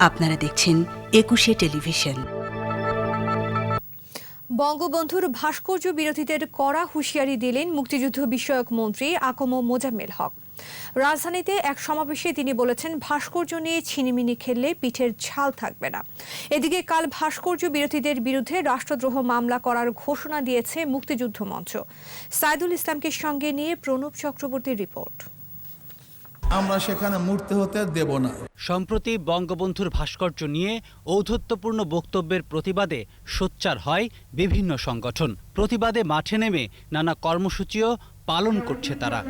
আপনারা দেখছেন একুশে টেলিভিশন। বঙ্গবন্ধুর ভাস্কর্য বিরোধীদের কড়া হুঁশিয়ারি দিলেন মুক্তিযুদ্ধ বিষয়ক মন্ত্রী আকম মোজাম্মেল হক। রাজধানীতে এক সমাবেশে তিনি বলেছেন, ভাস্কর্য নিয়ে ছিনিমিনি খেললে পিঠের ছাল থাকবে না। এদিকে কাল ভাস্কর্য বিরোধীদের বিরুদ্ধে রাষ্ট্রদ্রোহ মামলা করার ঘোষণা দিয়েছে মুক্তিযুদ্ধ মঞ্চ। সাইদুল ইসলামকে সঙ্গে নিয়ে প্রণব চক্রবর্তীর রিপোর্ট। আমরা সেখানে মূর্তি হতে দেব না। সম্প্রতি বঙ্গবন্ধুর ভাস্কর্য নিয়ে ঔদ্ধত্যপূর্ণ বক্তব্যের প্রতিবাদে সোচ্চার হয় বিভিন্ন সংগঠন। প্রতিবাদে মাঠে নেমে নানা কর্মসূচিও পালন করছে তারা।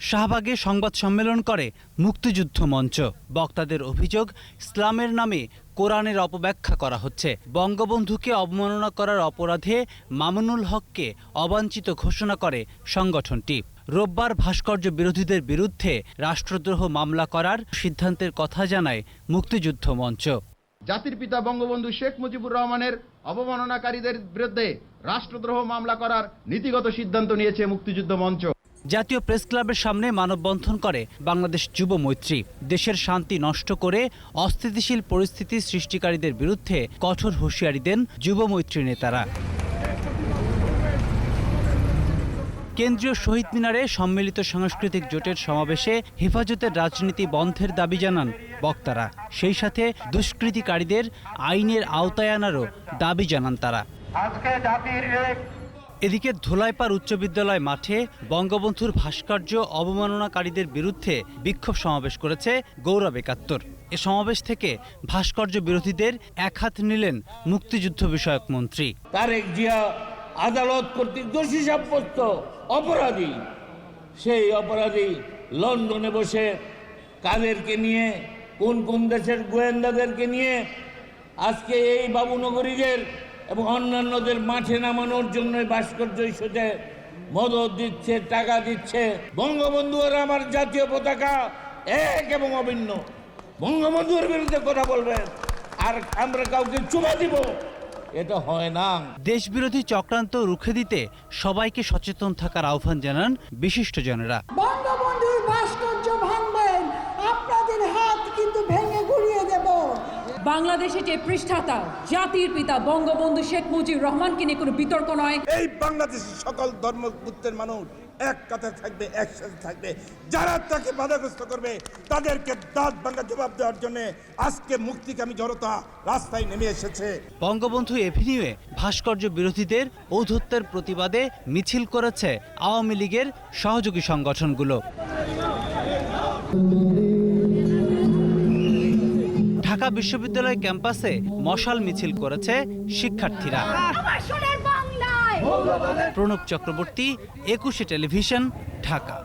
শাহবাগে সংবাদ সম্মেলন করে মুক্তিযুদ্ধ মঞ্চ। বক্তাদের অভিযোগ, ইসলামের নামে কোরআনের অপব্যাখ্যা করা হচ্ছে। বঙ্গবন্ধুকে অবমাননা করার অপরাধে মামুনুল হককে অবাঞ্ছিত ঘোষণা করে সংগঠনটি। রোববার ভাস্কর্য বিরোধীদের বিরুদ্ধে রাষ্ট্রদ্রোহ মামলা করার সিদ্ধান্তের কথা জানায় মুক্তিযুদ্ধ মঞ্চ। জাতির পিতা বঙ্গবন্ধু শেখ মুজিবুর রহমানের অবমাননাকারীদের বিরুদ্ধে রাষ্ট্রদ্রোহ মামলা করার নীতিগত সিদ্ধান্ত নিয়েছে মুক্তিযুদ্ধ মঞ্চ। জাতীয় প্রেস ক্লাবের সামনে মানববন্ধন করে বাংলাদেশ যুব মৈত্রী। দেশের শান্তি নষ্ট করে অস্থিতিশীল পরিস্থিতি সৃষ্টিকারীদের বিরুদ্ধে কঠোর হুঁশিয়ারি দেন যুব মৈত্রী নেতারা। কেন্দ্রীয় শহীদ মিনারে সম্মিলিত সাংস্কৃতিক জোটের সমাবেশে হেফাজতের রাজনীতি বন্ধের দাবি জানান বক্তারা। সেই সাথে দুষ্কৃতিকারীদের আইনের আওতায় আনারও দাবি জানান তারা। এদিকে ধোলাইপাড় উচ্চ বিদ্যালয় মাঠে বঙ্গবন্ধুর ভাস্কর্য অবমাননাকারীদের বিরুদ্ধে বিক্ষোভ সমাবেশ করেছে গৌরব একাত্তর। এ সমাবেশ থেকে ভাস্কর্য বিরোধীদের এক হাত নিলেন মুক্তিযুদ্ধ বিষয়ক মন্ত্রী। তারেক জিয়া আদালত কর্তৃক দোষী সাব্যস্ত অপরাধী। সেই অপরাধী লন্ডনে বসে কাদেরকে নিয়ে, কোন কোন দেশের গোয়েন্দাদেরকে নিয়ে, আজকে এই বাবুনগরীদের এবং অন্যান্যদের মাঠে নামানোর জন্য ভাস্কর্য ইস্যুতে মদত দিচ্ছে, টাকা দিচ্ছে। বঙ্গবন্ধু আর আমার জাতীয় পতাকা এক এবং অভিন্ন। বঙ্গবন্ধুর বিরুদ্ধে কথা বলবেন। আর আমরা কাউকে চুমা দিব। এটা হয় না। দেশবিরোধী চক্রান্ত রুখে দিতে সবাইকে সচেতন থাকার আহ্বান জানান বিশিষ্টজনেরা। বঙ্গবন্ধুর ভাস্কর্য ভাঙবেন আপনাদের হাত কিন্তু ভেঙে গুড়িয়ে দেব। বাংলাদেশে যে পৃষ্ঠাতা জাতির পিতা বঙ্গবন্ধু শেখ মুজিবুর রহমানকে নিয়ে কোনো বিতর্ক নয়। এই বাংলাদেশের সকল ধর্মপুত্রের মানুষ এক কথায় থাকবে একসাথে থাকবে। যারা তাকে বাধাগ্রস্ত করবে তাদেরকে দাঁত ভাঙ্গা জবাব দেওয়ার জন্য আজকে মুক্তিকামী জনতা রাস্তায় নেমে এসেছে। বঙ্গবন্ধু এভিনিউয়ে ভাস্কর্য বিরোধীদের ঔদ্ধত্যের প্রতিবাদে মিছিল করেছে আওয়ামী লীগের সহযোগী সংগঠনগুলো। ঢাকা বিশ্ববিদ্যালয় ক্যাম্পাসে মশাল মিছিল করেছে শিক্ষার্থীরা। প্রণব চক্রবর্তী একুশে টেলিভিশন ঢাকা।